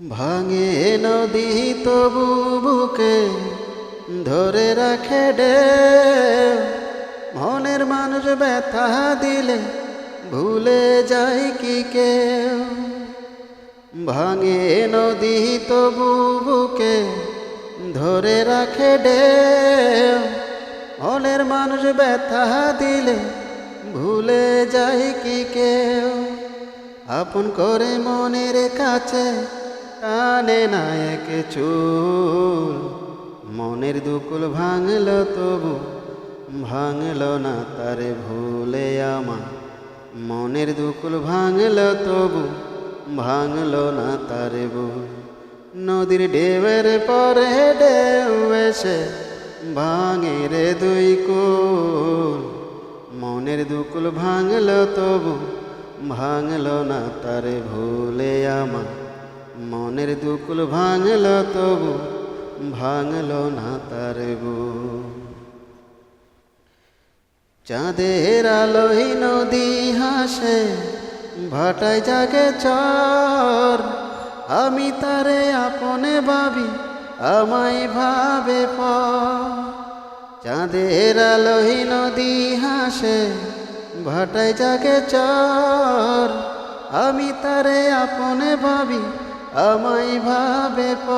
ভাঙে নদী তবু বুকে ধরে রাখে ডে। মনের মানুষ ব্যথা দিলে ভুলে যায় কি কেউ। ভাঙে নদী তবু বুকে ধরে রাখে ডে। মনের মানুষ ব্যথা দিলে ভুলে যায় কি কেউ। আপন করে মনের কাছে টানে না এক চুল। মনের দুকুল ভাঙল তবু, ভাঙল না তারে ভুলে আমার। মনের দুকুল ভাঙল তবু, ভাঙল না তারে ভুল। নদীর ঢেউয়ের পরে ঢেউ এসে ভাঙে রে দুই কুল। মনের দুকুল ভাঙল তবু, ভাঙল না তারে ভুলে আমার। মনের দুকুল ভাঙল তবু, ভাঙল না তারে চাঁদের আলোই নদী হাসে, ভাটায় জাগে চর। আমি তারে আপনে ভাবি, আমায় ভাবে প চাঁদের আলোই নদী হাসে, ভাটায় জাগে চর। আমি তারে আপনে ভাবি আমায় ভাবে প।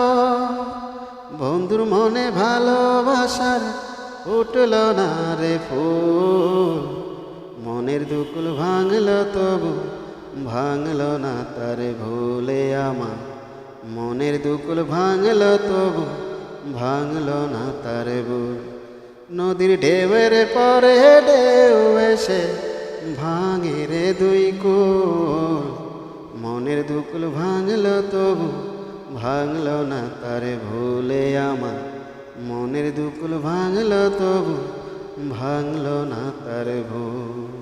বন্ধুর মনে ভালোবাসার উঠল না রে ফুল। মনের দুকুল ভাঙল তবু, ভাঙল না তারে ভুলে আমার। মনের দুকুল ভাঙল তবু, ভাঙল না তারে বুল নদীর ঢেউয়ের পরে ঢেউ এসে ভাঙে রে দুই কুল। মনের দুকুল ভাঙল তবু, ভাঙল না তারে ভুলে আমার। মনের দুকুল ভাঙল তবু, ভাঙল না তারে ভুল।